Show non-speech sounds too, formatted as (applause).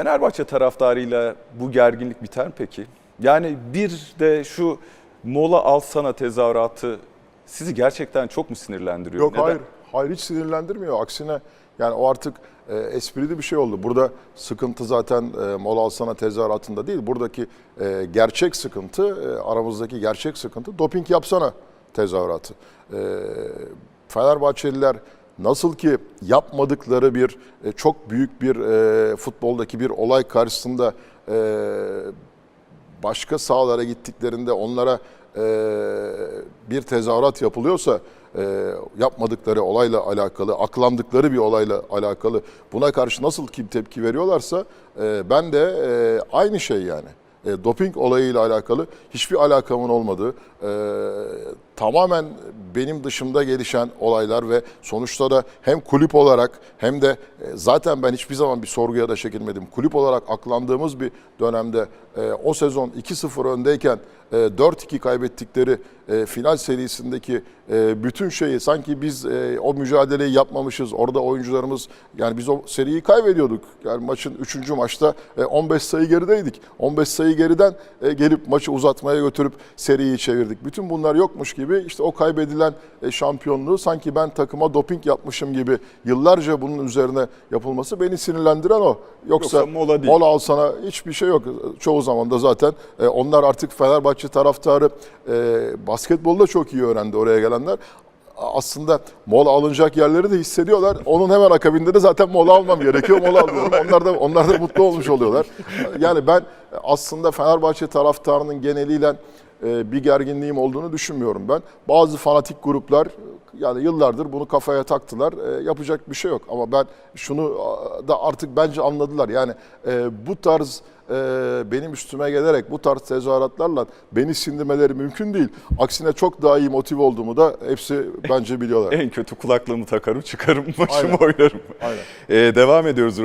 Fenerbahçe taraftarıyla bu gerginlik biter mi peki? Yani bir de şu mola alsana tezahüratı sizi gerçekten çok mu sinirlendiriyor? Yok Neden? hayır. Hayır hiç sinirlendirmiyor. Aksine yani o artık e, esprili bir şey oldu. Burada sıkıntı zaten e, mola alsana tezahüratında değil. Buradaki e, gerçek sıkıntı, e, aramızdaki gerçek sıkıntı doping yapsana tezahüratı. E, Fenerbahçeliler nasıl ki yapmadıkları bir e, çok büyük bir e, futboldaki bir olay karşısında e, başka sahalara gittiklerinde onlara bir tezahürat yapılıyorsa yapmadıkları olayla alakalı, aklandıkları bir olayla alakalı buna karşı nasıl ki tepki veriyorlarsa ben de aynı şey yani. Doping olayıyla alakalı hiçbir alakamın olmadığı, tamamen benim dışımda gelişen olaylar ve sonuçta da hem kulüp olarak hem de e, zaten ben hiçbir zaman bir sorguya da çekilmedim. Kulüp olarak aklandığımız bir dönemde e, o sezon 2-0 öndeyken e, 4-2 kaybettikleri e, final serisindeki bütün şeyi sanki biz o mücadeleyi yapmamışız. Orada oyuncularımız yani biz o seriyi kaybediyorduk. Yani maçın 3. maçta e, 15 sayı gerideydik. 15 sayı geriden gelip maçı uzatmaya götürüp seriyi çevirdik. Bütün bunlar yokmuş gibi işte o kaybedilen e, şampiyonluğu sanki ben takıma doping yapmışım gibi yıllarca bunun üzerine yapılması beni sinirlendiren o. Yoksa, Yoksa mola değil. mola al sana hiçbir şey yok. Çoğu zaman da zaten e, onlar artık Fenerbahçe taraftarı e, basketbolda çok iyi öğrendi oraya gelenler. Aslında mola alınacak yerleri de hissediyorlar. Onun hemen akabinde de zaten mola almam gerekiyor. Mola alıyorum. Onlar da onlar da mutlu olmuş oluyorlar. Yani ben aslında Fenerbahçe taraftarının geneliyle e, bir gerginliğim olduğunu düşünmüyorum ben. Bazı fanatik gruplar yani yıllardır bunu kafaya taktılar. E, yapacak bir şey yok. Ama ben şunu da artık bence anladılar. Yani e, bu tarz e, benim üstüme gelerek bu tarz tezahüratlarla beni sindirmeleri mümkün değil. Aksine çok daha iyi motive olduğumu da hepsi bence biliyorlar. (laughs) En kötü kulaklığımı takarım çıkarım başımı Aynen. oynarım. Aynen. Ee, devam ediyoruz.